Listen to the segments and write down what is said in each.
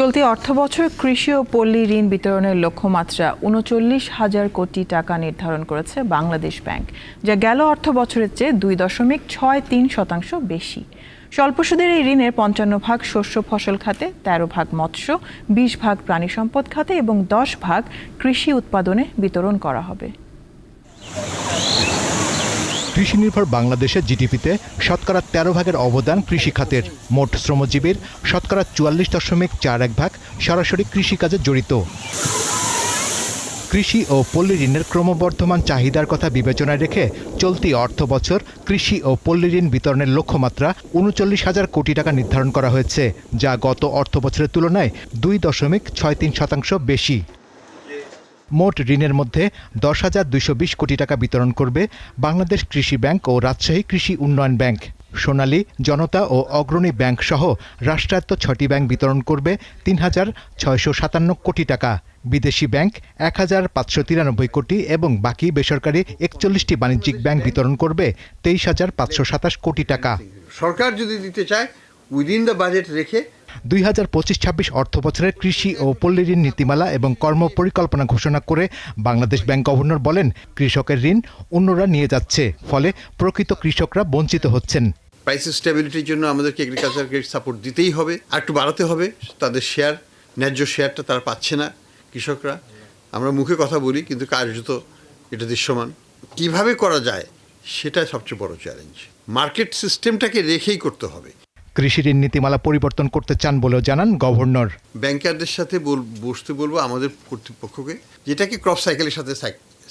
চলতি অর্থবছর কৃষি ও পল্লী ঋণ বিতরণের লক্ষ্যমাত্রা উনচল্লিশ হাজার কোটি টাকা নির্ধারণ করেছে বাংলাদেশ ব্যাংক, যা গেল অর্থ বছরের চেয়ে দুই দশমিক ছয় তিন শতাংশ বেশি। স্বল্প সুদের এই ঋণের পঞ্চান্ন ভাগ শস্য ফসল খাতে, তেরো ভাগ মৎস্য, বিশ ভাগ প্রাণী সম্পদ খাতে এবং দশ ভাগ কৃষি উৎপাদনে বিতরণ করা হবে। কৃষি নির্ভর বাংলাদেশের জিডিপিতে শতকরা তেরো ভাগের অবদান কৃষি খাতের। মোট শ্রমজীবীর শতকরা চুয়াল্লিশ দশমিক চার এক ভাগ সরাসরি কৃষিকাজে জড়িত। কৃষি ও পল্লী ঋণের ক্রমবর্ধমান চাহিদার কথা বিবেচনায় রেখে চলতি অর্থ বছর কৃষি ও পল্লী ঋণ বিতরণের লক্ষ্যমাত্রা উনচল্লিশ হাজার কোটি টাকা নির্ধারণ করা হয়েছে, যা গত অর্থ বছরের তুলনায় দুই দশমিক ছয় তিন শতাংশ বেশি। মোট ঋণের মধ্যে দশ হাজার দুইশো বিশ কোটি টাকা বিতরণ করবে বাংলাদেশ কৃষি ব্যাংক ও রাজশাহী কৃষি উন্নয়ন ব্যাংক। সোনালী, জনতা ও অগ্রণী ব্যাংক সহ রাষ্ট্রায়ত্ত ছটি ব্যাংক বিতরণ করবে তিন হাজার ছয়শো সাতান্ন কোটি টাকা। বিদেশি ব্যাংক এক হাজার পাঁচশো তিরানব্বই কোটি এবং বাকি বেসরকারি একচল্লিশটি বাণিজ্যিক ব্যাংক বিতরণ করবে তেইশ হাজার পাঁচশো সাতাশ কোটি টাকা। সরকার যদি দিতে চায় উইদিন দ্য বাজেট রেখে দুই হাজার পঁচিশ ছাব্বিশ অর্থ বছরের কৃষি ও পল্লী ঋণ নীতিমালা এবং কর্মপরিকল্পনা ঘোষণা করে বাংলাদেশ ব্যাংক গভর্নর বলেন, কৃষকের ঋণ অন্যরা নিয়ে যাচ্ছে, ফলে প্রকৃত কৃষকরা বঞ্চিত হচ্ছেন। প্রাইস স্টেবিলিটির জন্য আমাদেরকে এগ্রিকালচার গ্রেড সাপোর্ট দিতেই হবে, আর একটু বাড়াতে হবে, তাদের শেয়ার ন্যায্য শেয়ারটা তারা পাচ্ছে না কৃষকরা। আমরা মুখে কথা বলি, কিন্তু কার্যত এটা দৃশ্যমান। কীভাবে করা যায়, সেটা সবচেয়ে বড় চ্যালেঞ্জ মার্কেট সিস্টেমটাকে রেখেই করতে হবে। কৃষি ঋণ নীতিমালা পরিবর্তন করতে চান বলেও জানান গভর্নর। ব্যাংকারদের সাথে বসতে বলব আমাদের কর্তৃপক্ষকে, যেটাকে ক্রপ সাইকেলের সাথে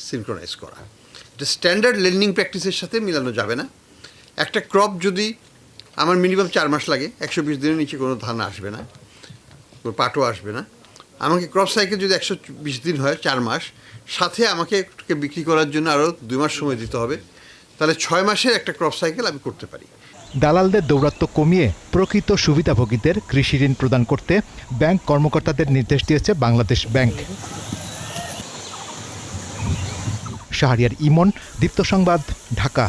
সিনক্রোনাইজ করা। এটা স্ট্যান্ডার্ড লেন্ডিং প্র্যাকটিসের সাথে মিলানো যাবে না। একটা ক্রপ যদি আমার মিনিমাম চার মাস লাগে, একশো বিশ দিনের নিচে কোনো ধান আসবে না, কোনো পাটও আসবে না। আমাকে ক্রপ সাইকেল যদি একশো বিশ দিন হয়, চার মাস, সাথে আমাকে বিক্রি করার জন্য আরও দুই মাস সময় দিতে হবে, তাহলে ছয় মাসের একটা ক্রপ সাইকেল আমি করতে পারি। দালালদের দৌরাত্ম্য কমিয়ে প্রকৃত সুবিধাভোগীদের কৃষি ঋণ প্রদান করতে ব্যাংক কর্মকর্তাদের নির্দেশ দিয়েছে বাংলাদেশ ব্যাংক। শাহরিয়ার ইমন, দীপ্ত সংবাদ, ঢাকা।